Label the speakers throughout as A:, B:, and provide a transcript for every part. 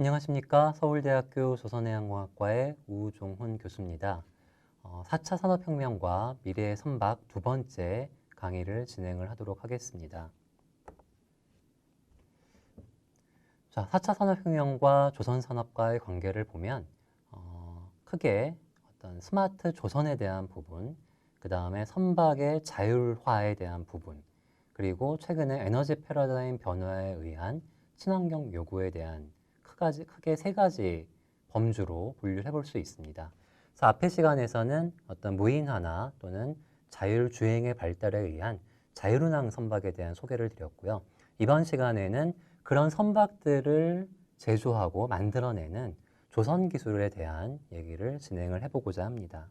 A: 안녕하십니까. 서울대학교 조선해양공학과의 우종훈 교수입니다. 어, 4차 산업혁명과 미래의 선박 두 번째 강의를 진행을 하도록 하겠습니다. 자, 4차 산업혁명과 조선산업과의 관계를 보면 어, 크게 어떤 스마트 조선에 대한 부분, 그 다음에 선박의 자율화에 대한 부분, 그리고 최근에 에너지 패러다임 변화에 의한 친환경 요구에 대한 크가지, 크게 세 가지 범주로 분류를 해볼 수 있습니다. 그래서 앞의 시간에서는 어떤 무인화나 또는 자율주행의 발달에 의한 자율운항 선박에 대한 소개를 드렸고요. 이번 시간에는 그런 선박들을 제조하고 만들어내는 조선 기술에 대한 얘기를 진행을 해보고자 합니다.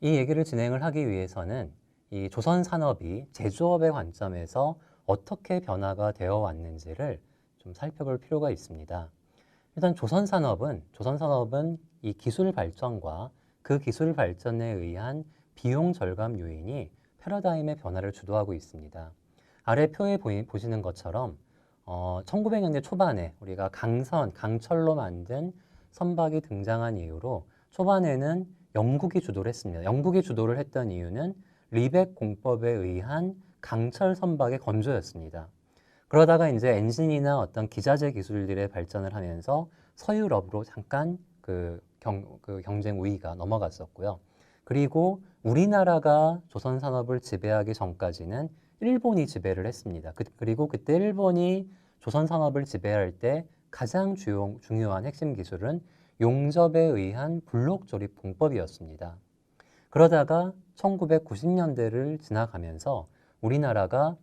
A: 이 얘기를 진행을 하기 위해서는 이 조선 산업이 제조업의 관점에서 어떻게 변화가 되어 왔는지를 좀 살펴볼 필요가 있습니다. 일단 조선 산업은 조선 산업은 이 기술 발전과 그 기술 발전에 의한 비용 절감 요인이 패러다임의 변화를 주도하고 있습니다. 아래 표에 보이, 보시는 것처럼 어, 1900년대 초반에 우리가 강선, 강철로 만든 선박이 등장한 이후로 초반에는 영국이 주도를 했습니다. 영국이 주도를 했던 이유는 리벡 공법에 의한 강철 선박의 건조였습니다. 그러다가 이제 엔진이나 어떤 기자재 기술들의 발전을 하면서 서유럽으로 잠깐 그, 경, 그 경쟁 우위가 넘어갔었고요. 그리고 우리나라가 조선 산업을 지배하기 전까지는 일본이 지배를 했습니다. 그, 리고 그때 일본이 조선 산업을 지배할 때 가장 주요, 중요한 핵심 기술은 용접에 의한 블록 조립 공법이었습니다. 그러다가 1990년대를 지나가면서 우리나라가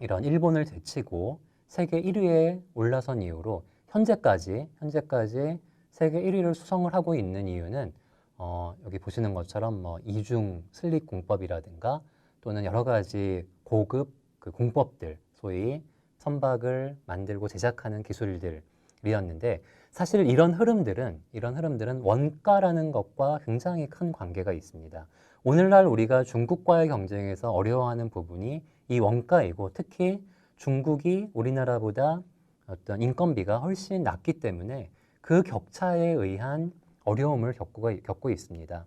A: 이런 일본을 제치고 세계 1위에 올라선 이후로 현재까지 현재까지 세계 1위를 수성을 하고 있는 이유는 어, 여기 보시는 것처럼 뭐 이중 슬립 공법이라든가 또는 여러 가지 고급 그 공법들 소위 선박을 만들고 제작하는 기술들이었는데 사실 이런 흐름들은 이런 흐름들은 원가라는 것과 굉장히 큰 관계가 있습니다. 오늘날 우리가 중국과의 경쟁에서 어려워하는 부분이 이 원가이고 특히 중국이 우리나라보다 어떤 인건비가 훨씬 낮기 때문에 그 격차에 의한 어려움을 겪고, 겪고 있습니다.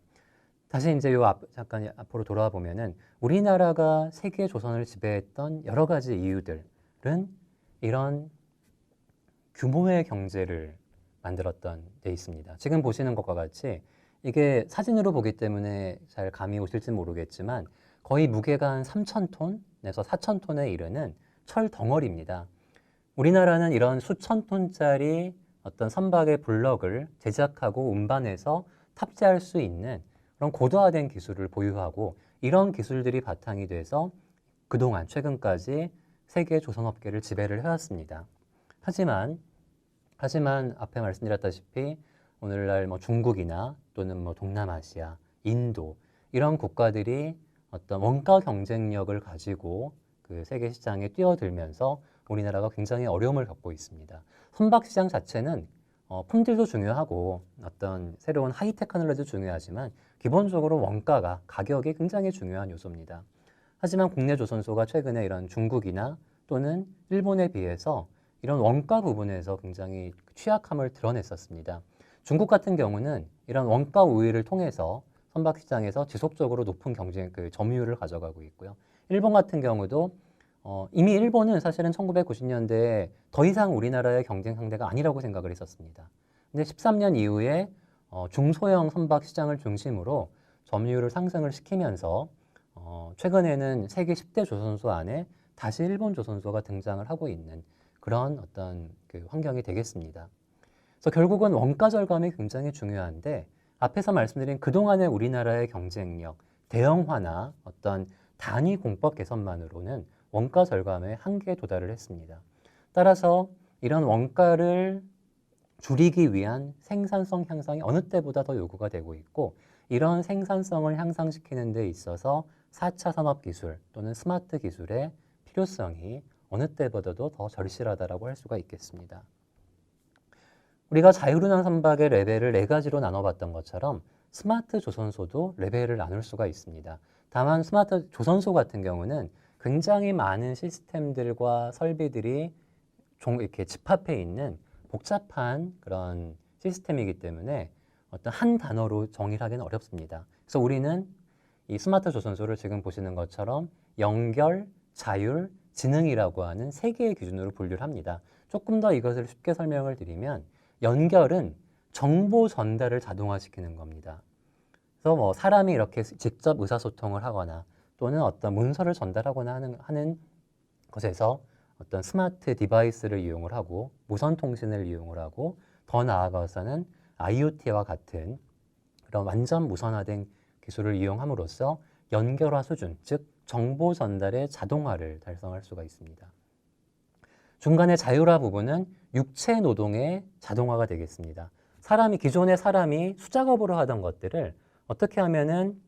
A: 다시 이제 요 앞, 잠깐 앞으로 돌아와 보면은 우리나라가 세계 조선을 지배했던 여러 가지 이유들은 이런 규모의 경제를 만들었던 데 있습니다. 지금 보시는 것과 같이 이게 사진으로 보기 때문에 잘 감이 오실지 모르겠지만 거의 무게가 한 3,000톤 에서 4,000톤에 이르는 철 덩어리입니다. 우리나라는 이런 수천 톤짜리 어떤 선박의 블럭을 제작하고 운반해서 탑재할 수 있는 그런 고도화된 기술을 보유하고 이런 기술들이 바탕이 돼서 그동안 최근까지 세계 조선업계를 지배를 해왔습니다. 하지만 하지만 앞에 말씀드렸다시피 오늘날 뭐 중국이나 또는 뭐 동남아시아, 인도 이런 국가들이 어떤 원가 경쟁력을 가지고 그 세계 시장에 뛰어들면서 우리나라가 굉장히 어려움을 겪고 있습니다. 선박 시장 자체는 어, 품질도 중요하고 어떤 새로운 하이테크 하늘도 중요하지만 기본적으로 원가가 가격이 굉장히 중요한 요소입니다. 하지만 국내 조선소가 최근에 이런 중국이나 또는 일본에 비해서 이런 원가 부분에서 굉장히 취약함을 드러냈었습니다. 중국 같은 경우는 이런 원가 우위를 통해서 선박 시장에서 지속적으로 높은 경쟁 그 점유율을 가져가고 있고요. 일본 같은 경우도 어, 이미 일본은 사실은 1990년대에 더 이상 우리나라의 경쟁 상대가 아니라고 생각을 했었습니다. 근데 13년 이후에 어, 중소형 선박 시장을 중심으로 점유율을 상승을 시키면서 어, 최근에는 세계 10대 조선소 안에 다시 일본 조선소가 등장을 하고 있는 그런 어떤 그 환경이 되겠습니다. 그래서 결국은 원가 절감이 굉장히 중요한데 앞에서 말씀드린 그동안의 우리나라의 경쟁력, 대형화나 어떤 단위 공법 개선만으로는 원가 절감에 한계에 도달을 했습니다. 따라서 이런 원가를 줄이기 위한 생산성 향상이 어느 때보다 더 요구가 되고 있고 이런 생산성을 향상시키는 데 있어서 4차 산업 기술 또는 스마트 기술의 필요성이 어느 때보다도 더 절실하다라고 할 수가 있겠습니다. 우리가 자율운항 선박의 레벨을 네 가지로 나눠봤던 것처럼 스마트 조선소도 레벨을 나눌 수가 있습니다. 다만 스마트 조선소 같은 경우는 굉장히 많은 시스템들과 설비들이 종 이렇게 집합해 있는 복잡한 그런 시스템이기 때문에 어떤 한 단어로 정의를 하기는 어렵습니다. 그래서 우리는 이 스마트 조선소를 지금 보시는 것처럼 연결, 자율, 지능이라고 하는 세 개의 기준으로 분류를 합니다. 조금 더 이것을 쉽게 설명을 드리면 연결은 정보 전달을 자동화시키는 겁니다. 그래서 뭐 사람이 이렇게 직접 의사소통을 하거나 또는 어떤 문서를 전달하거나 하는, 하는 것에서 어떤 스마트 디바이스를 이용을 하고 무선 통신을 이용을 하고 더 나아가서는 IoT와 같은 그런 완전 무선화된 기술을 이용함으로써 연결화 수준, 즉 정보 전달의 자동화를 달성할 수가 있습니다. 중간에 자율화 부분은 육체 노동의 자동화가 되겠습니다. 사람이 기존의 사람이 수작업으로 하던 것들을 어떻게 하면은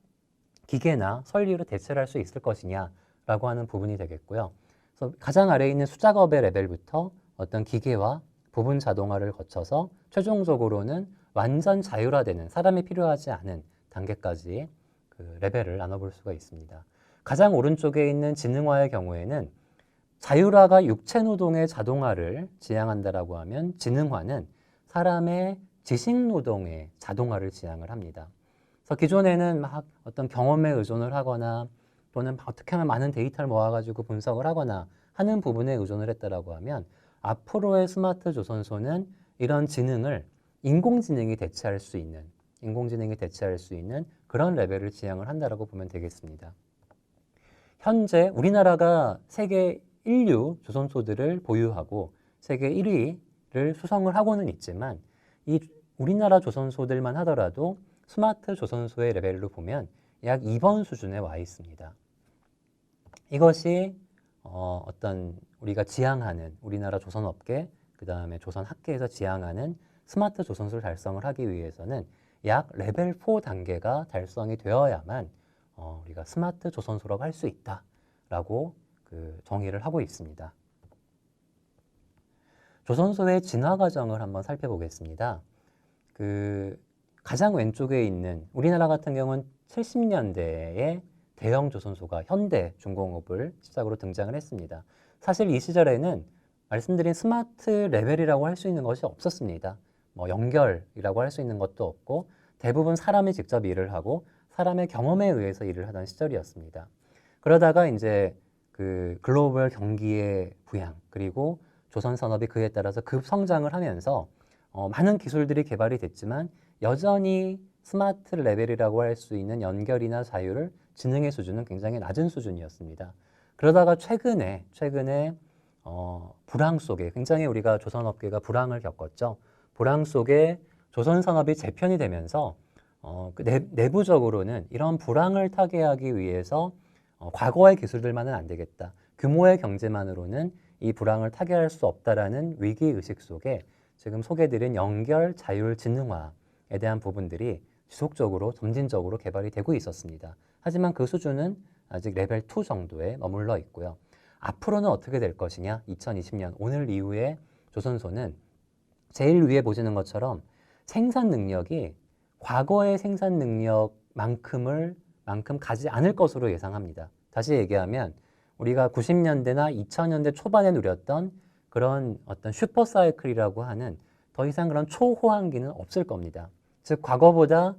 A: 기계나 설리로 대체를 할수 있을 것이냐라고 하는 부분이 되겠고요. 그래서 가장 아래에 있는 수작업의 레벨부터 어떤 기계와 부분 자동화를 거쳐서 최종적으로는 완전 자율화되는 사람이 필요하지 않은 단계까지 그 레벨을 나눠볼 수가 있습니다. 가장 오른쪽에 있는 지능화의 경우에는 자율화가 육체 노동의 자동화를 지향한다라고 하면 지능화는 사람의 지식 노동의 자동화를 지향을 합니다. 그래서 기존에는 막 어떤 경험에 의존을 하거나 또는 어떻게 하면 많은 데이터를 모아가지고 분석을 하거나 하는 부분에 의존을 했다라고 하면 앞으로의 스마트 조선소는 이런 지능을 인공지능이 대체할 수 있는 인공지능이 대체할 수 있는 그런 레벨을 지향을 한다라고 보면 되겠습니다. 현재 우리나라가 세계 인류 조선소들을 보유하고 세계 1위를 수성을 하고는 있지만 이 우리나라 조선소들만 하더라도 스마트 조선소의 레벨로 보면 약 2번 수준에 와 있습니다. 이것이 어, 어떤 우리가 지향하는 우리나라 조선업계 그 다음에 조선학계에서 지향하는 스마트 조선소를 달성을 하기 위해서는 약 레벨 4 단계가 달성이 되어야만 어, 우리가 스마트 조선소라고 할 수 있다라고 그 정의를 하고 있습니다. 조선소의 진화 과정을 한번 살펴보겠습니다. 그 가장 왼쪽에 있는 우리나라 같은 경우는 70년대에 대형 조선소가 현대 중공업을 시작으로 등장을 했습니다. 사실 이 시절에는 말씀드린 스마트 레벨이라고 할 수 있는 것이 없었습니다. 뭐 연결이라고 할 수 있는 것도 없고 대부분 사람이 직접 일을 하고 사람의 경험에 의해서 일을 하던 시절이었습니다. 그러다가 이제 그 글로벌 경기의 부양 그리고 조선 산업이 그에 따라서 급성장을 하면서 어, 많은 기술들이 개발이 됐지만 여전히 스마트 레벨이라고 할 수 있는 연결이나 자율을 지능의 수준은 굉장히 낮은 수준이었습니다. 그러다가 최근에 최근에 어, 불황 속에 굉장히 우리가 조선 업계가 불황을 겪었죠. 불황 속에 조선 산업이 재편이 되면서 어, 그 내, 내부적으로는 이런 불황을 타개하기 위해서 어, 과거의 기술들만은 안 되겠다. 규모의 경제만으로는 이 불황을 타개할 수 없다라는 위기 의식 속에 지금 소개드린 연결 자율 지능화에 대한 부분들이 지속적으로 점진적으로 개발이 되고 있었습니다. 하지만 그 수준은 아직 레벨 2 정도에 머물러 있고요. 앞으로는 어떻게 될 것이냐? 2020년 오늘 이후에 조선소는 제일 위에 보시는 것처럼 생산 능력이 과거의 생산 능력만큼을 만큼 가지 않을 것으로 예상합니다. 다시 얘기하면 우리가 90년대나 2000년대 초반에 누렸던 그런 어떤 슈퍼 사이클이라고 하는 더 이상 그런 초호황기는 없을 겁니다. 즉 과거보다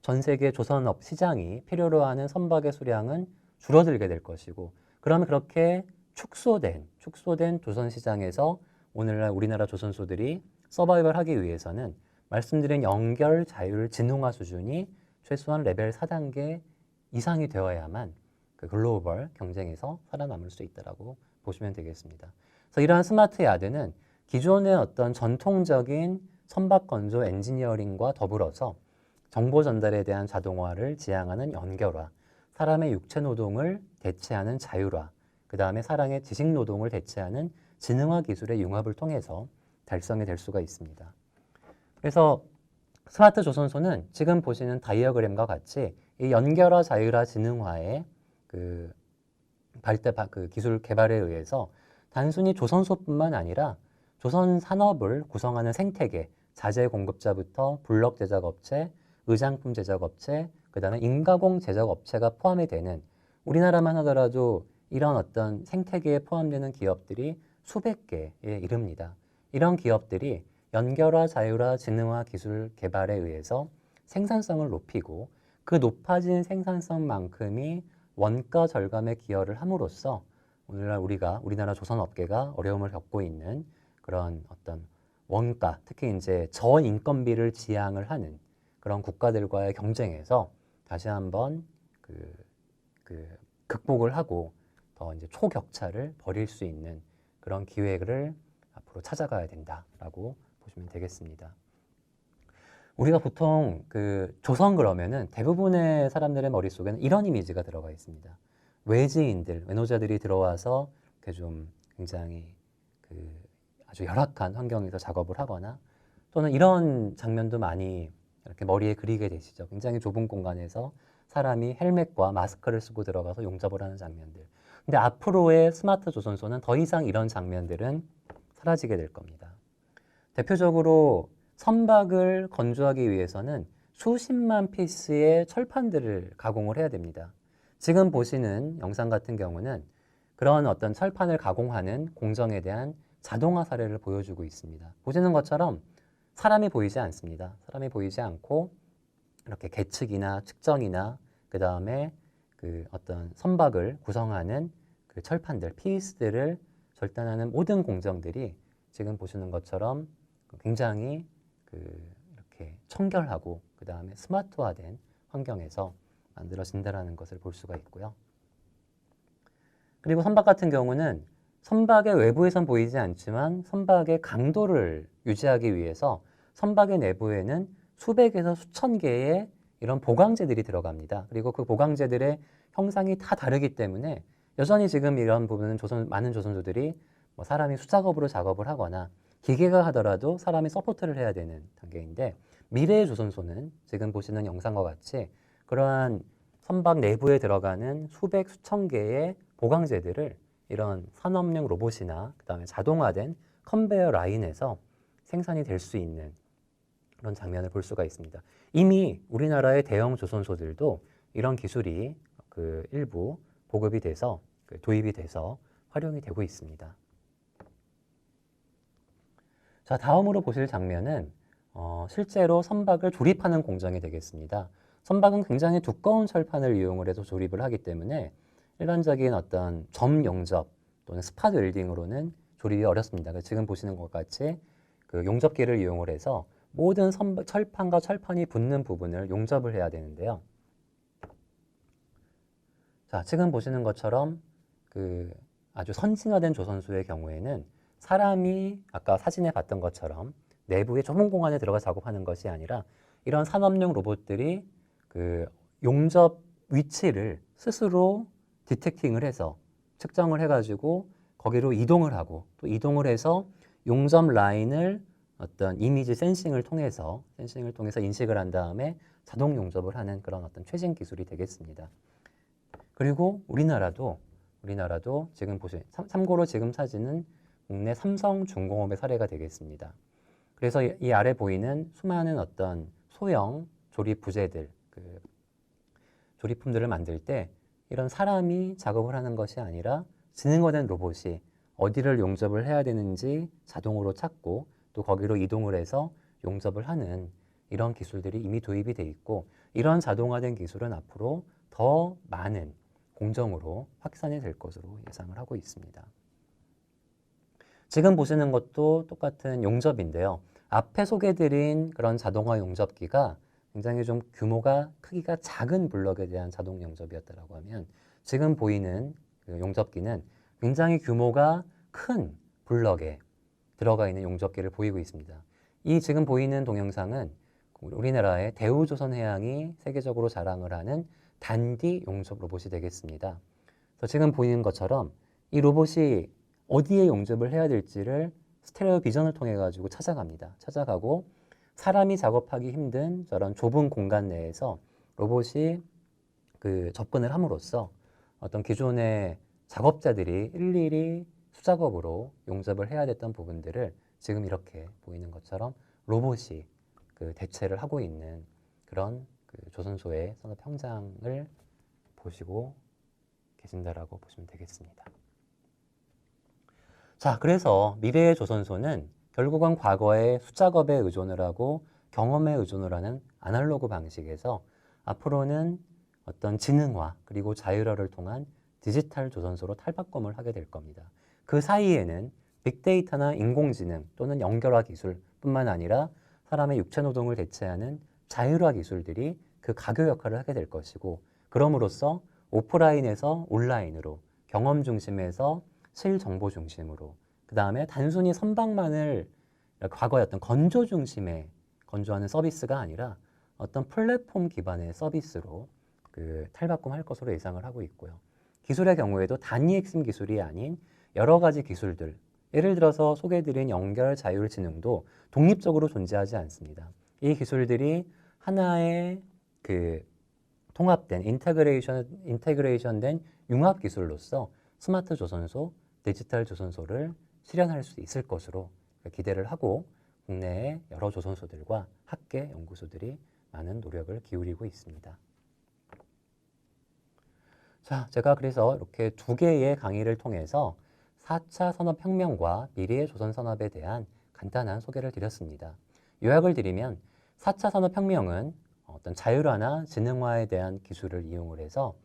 A: 전 세계 조선업 시장이 필요로 하는 선박의 수량은 줄어들게 될 것이고 그러면 그렇게 축소된 축소된 조선 시장에서 오늘날 우리나라 조선소들이 서바이벌 하기 위해서는 말씀드린 연결 자율 진흥화 수준이 최소한 레벨 4단계 이상이 되어야만 그 글로벌 경쟁에서 살아남을 수 있다라고 보시면 되겠습니다. 그래서 이러한 스마트 야드는 기존의 어떤 전통적인 선박 건조 엔지니어링과 더불어서 정보 전달에 대한 자동화를 지향하는 연결화, 사람의 육체 노동을 대체하는 자율화, 그 다음에 사람의 지식 노동을 대체하는 지능화 기술의 융합을 통해서 달성이 될 수가 있습니다. 그래서 스마트 조선소는 지금 보시는 다이어그램과 같이 이 연결화, 자율화, 지능화의 그 발달, 그 기술 개발에 의해서 단순히 조선소뿐만 아니라 조선 산업을 구성하는 생태계, 자재 공급자부터 블럭 제작업체, 의장품 제작업체, 그 다음에 인가공 제작업체가 포함이 되는 우리나라만 하더라도 이런 어떤 생태계에 포함되는 기업들이 수백 개에 이릅니다. 이런 기업들이 연결화, 자율화, 지능화 기술 개발에 의해서 생산성을 높이고 그 높아진 생산성만큼이 원가 절감에 기여를 함으로써 오늘날 우리가 우리나라 조선 업계가 어려움을 겪고 있는 그런 어떤 원가, 특히 이제 저인건비를 지향을 하는 그런 국가들과의 경쟁에서 다시 한번 그, 그 극복을 하고 더 이제 초격차를 벌일 수 있는 그런 기회를 앞으로 찾아가야 된다라고 보시면 되겠습니다. 우리가 보통 그 조선 그러면은 대부분의 사람들의 머릿속에는 이런 이미지가 들어가 있습니다. 외지인들, 외노자들이 들어와서 좀 굉장히 그 아주 열악한 환경에서 작업을 하거나 또는 이런 장면도 많이 이렇게 머리에 그리게 되시죠. 굉장히 좁은 공간에서 사람이 헬멧과 마스크를 쓰고 들어가서 용접을 하는 장면들. 근데 앞으로의 스마트 조선소는 더 이상 이런 장면들은 사라지게 될 겁니다. 대표적으로 선박을 건조하기 위해서는 수십만 피스의 철판들을 가공을 해야 됩니다. 지금 보시는 영상 같은 경우는 그런 어떤 철판을 가공하는 공정에 대한 자동화 사례를 보여주고 있습니다. 보시는 것처럼 사람이 보이지 않습니다. 사람이 보이지 않고 이렇게 계측이나 측정이나 그 다음에 그 어떤 선박을 구성하는 그 철판들, 피스들을 절단하는 모든 공정들이 지금 보시는 것처럼 굉장히 그 이렇게 청결하고 그 다음에 스마트화된 환경에서 만들어진다라는 것을 볼 수가 있고요. 그리고 선박 같은 경우는 선박의 외부에선 보이지 않지만 선박의 강도를 유지하기 위해서 선박의 내부에는 수백에서 수천 개의 이런 보강제들이 들어갑니다. 그리고 그 보강제들의 형상이 다 다르기 때문에 여전히 지금 이런 부분은 조선, 많은 조선조들이 뭐 사람이 수작업으로 작업을 하거나 기계가 하더라도 사람이 서포트를 해야 되는 단계인데 미래의 조선소는 지금 보시는 영상과 같이 그러한 선박 내부에 들어가는 수백 수천 개의 보강제들을 이런 산업용 로봇이나 그다음에 자동화된 컨베이어 라인에서 생산이 될 수 있는 그런 장면을 볼 수가 있습니다. 이미 우리나라의 대형 조선소들도 이런 기술이 그 일부 보급이 돼서 그 도입이 돼서 활용이 되고 있습니다. 자, 다음으로 보실 장면은 어, 실제로 선박을 조립하는 공정이 되겠습니다. 선박은 굉장히 두꺼운 철판을 이용을 해서 조립을 하기 때문에 일반적인 어떤 점 용접 또는 스팟 웰딩으로는 조립이 어렵습니다. 지금 보시는 것 같이 그 용접기를 이용을 해서 모든 선박, 철판과 철판이 붙는 부분을 용접을 해야 되는데요. 자, 지금 보시는 것처럼 그 아주 선진화된 조선소의 경우에는 사람이 아까 사진에 봤던 것처럼 내부의 좁은 공간에 들어가 작업하는 것이 아니라 이런 산업용 로봇들이 그 용접 위치를 스스로 디텍팅을 해서 측정을 해가지고 거기로 이동을 하고 또 이동을 해서 용접 라인을 어떤 이미지 센싱을 통해서 센싱을 통해서 인식을 한 다음에 자동 용접을 하는 그런 어떤 최신 기술이 되겠습니다. 그리고 우리나라도 우리나라도 지금 보시 참고로 지금 사진은 국내 삼성중공업의 사례가 되겠습니다. 그래서 이 아래 보이는 수많은 어떤 소형 조립 부재들, 그 조립품들을 만들 때 이런 사람이 작업을 하는 것이 아니라 지능화된 로봇이 어디를 용접을 해야 되는지 자동으로 찾고 또 거기로 이동을 해서 용접을 하는 이런 기술들이 이미 도입이 돼 있고 이런 자동화된 기술은 앞으로 더 많은 공정으로 확산이 될 것으로 예상을 하고 있습니다. 지금 보시는 것도 똑같은 용접인데요. 앞에 소개드린 그런 자동화 용접기가 굉장히 좀 규모가 크기가 작은 블럭에 대한 자동 용접이었다라고 하면 지금 보이는 그 용접기는 굉장히 규모가 큰 블럭에 들어가 있는 용접기를 보이고 있습니다. 이 지금 보이는 동영상은 우리나라의 대우조선해양이 세계적으로 자랑을 하는 단디 용접 로봇이 되겠습니다. 그래서 지금 보이는 것처럼 이 로봇이 어디에 용접을 해야 될지를 스테레오 비전을 통해 가지고 찾아갑니다. 찾아가고 사람이 작업하기 힘든 저런 좁은 공간 내에서 로봇이 그 접근을 함으로써 어떤 기존의 작업자들이 일일이 수작업으로 용접을 해야 됐던 부분들을 지금 이렇게 보이는 것처럼 로봇이 그 대체를 하고 있는 그런 그 조선소의 산업 현장을 보시고 계신다라고 보시면 되겠습니다. 자, 그래서 미래의 조선소는 결국은 과거의 숫작업에 의존을 하고 경험에 의존을 하는 아날로그 방식에서 앞으로는 어떤 지능화 그리고 자율화를 통한 디지털 조선소로 탈바꿈을 하게 될 겁니다. 그 사이에는 빅데이터나 인공지능 또는 연결화 기술뿐만 아니라 사람의 육체 노동을 대체하는 자율화 기술들이 그 가교 역할을 하게 될 것이고 그럼으로써 오프라인에서 온라인으로 경험 중심에서 실 정보 중심으로 그 다음에 단순히 선박만을 과거의 어떤 건조 중심의 건조하는 서비스가 아니라 어떤 플랫폼 기반의 서비스로 그 탈바꿈할 것으로 예상을 하고 있고요. 기술의 경우에도 단위 핵심 기술이 아닌 여러 가지 기술들, 예를 들어서 소개해드린 연결 자율 지능도 독립적으로 존재하지 않습니다. 이 기술들이 하나의 그 통합된 인테그레이션 인테그레이션된 융합 기술로서 스마트 조선소, 디지털 조선소를 실현할 수 있을 것으로 기대를 하고 국내의 여러 조선소들과 학계 연구소들이 많은 노력을 기울이고 있습니다. 자, 제가 그래서 이렇게 두 개의 강의를 통해서 4차 산업혁명과 미래의 조선산업에 대한 간단한 소개를 드렸습니다. 요약을 드리면 4차 산업혁명은 어떤 자율화나 지능화에 대한 기술을 이용을 해서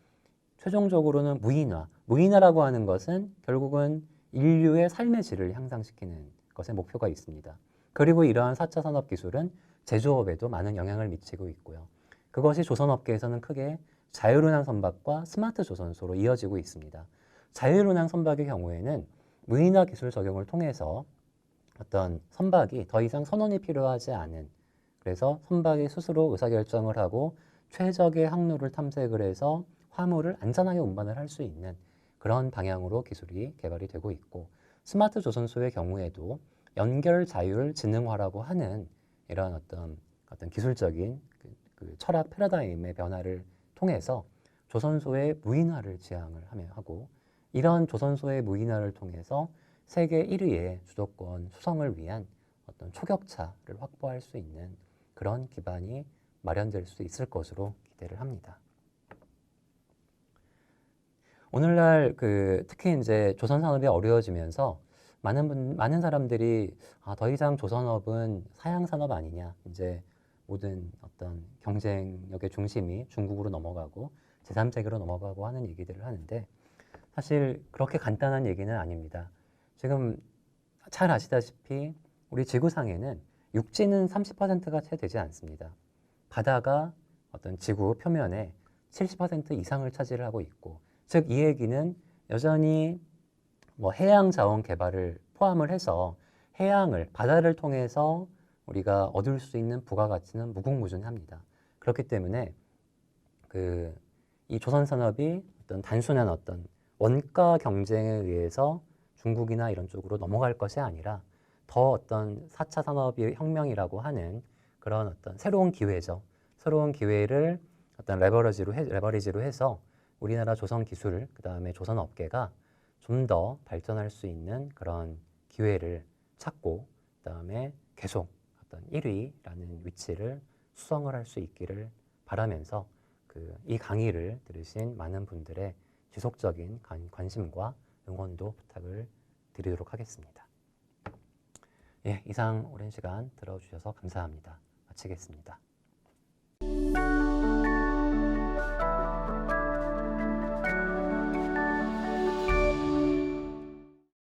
A: 최종적으로는 무인화. 무인화라고 하는 것은 결국은 인류의 삶의 질을 향상시키는 것에 목표가 있습니다. 그리고 이러한 4차 산업 기술은 제조업에도 많은 영향을 미치고 있고요. 그것이 조선업계에서는 크게 자율운항 선박과 스마트 조선소로 이어지고 있습니다. 자율운항 선박의 경우에는 무인화 기술 적용을 통해서 어떤 선박이 더 이상 선원이 필요하지 않은 그래서 선박이 스스로 의사결정을 하고 최적의 항로를 탐색을 해서 화물을 안전하게 운반을 할 수 있는 그런 방향으로 기술이 개발이 되고 있고 스마트 조선소의 경우에도 연결 자율 지능화라고 하는 이런 어떤 어떤 기술적인 그, 그 철학 패러다임의 변화를 통해서 조선소의 무인화를 지향을 하며 하고 이런 조선소의 무인화를 통해서 세계 1위의 주도권 수성을 위한 어떤 초격차를 확보할 수 있는 그런 기반이 마련될 수 있을 것으로 기대를 합니다. 오늘날 그 특히 이제 조선 산업이 어려워지면서 많은 분, 많은 사람들이 아, 더 이상 조선업은 사양 산업 아니냐 이제 모든 어떤 경쟁력의 중심이 중국으로 넘어가고 제3세계로 넘어가고 하는 얘기들을 하는데 사실 그렇게 간단한 얘기는 아닙니다. 지금 잘 아시다시피 우리 지구상에는 육지는 30%가 채 되지 않습니다. 바다가 어떤 지구 표면에 70% 이상을 차지를 하고 있고 즉 이 얘기는 여전히 뭐 해양 자원 개발을 포함을 해서 해양을 바다를 통해서 우리가 얻을 수 있는 부가가치는 무궁무진합니다. 그렇기 때문에 그 이 조선 산업이 어떤 단순한 어떤 원가 경쟁에 의해서 중국이나 이런 쪽으로 넘어갈 것이 아니라 더 어떤 4차 산업의 혁명이라고 하는 그런 어떤 새로운 기회죠. 새로운 기회를 어떤 레버리지로, 해, 레버리지로 해서 우리나라 조선 기술, 그 다음에 조선 업계가 좀 더 발전할 수 있는 그런 기회를 찾고, 그 다음에 계속 어떤 1위라는 위치를 수성을 할 수 있기를 바라면서 그 이 강의를 들으신 많은 분들의 지속적인 관 심과 응원도 부탁을 드리도록 하겠습니다. 예, 이상 오랜 시간 들어주셔서 감사합니다. 마치겠습니다.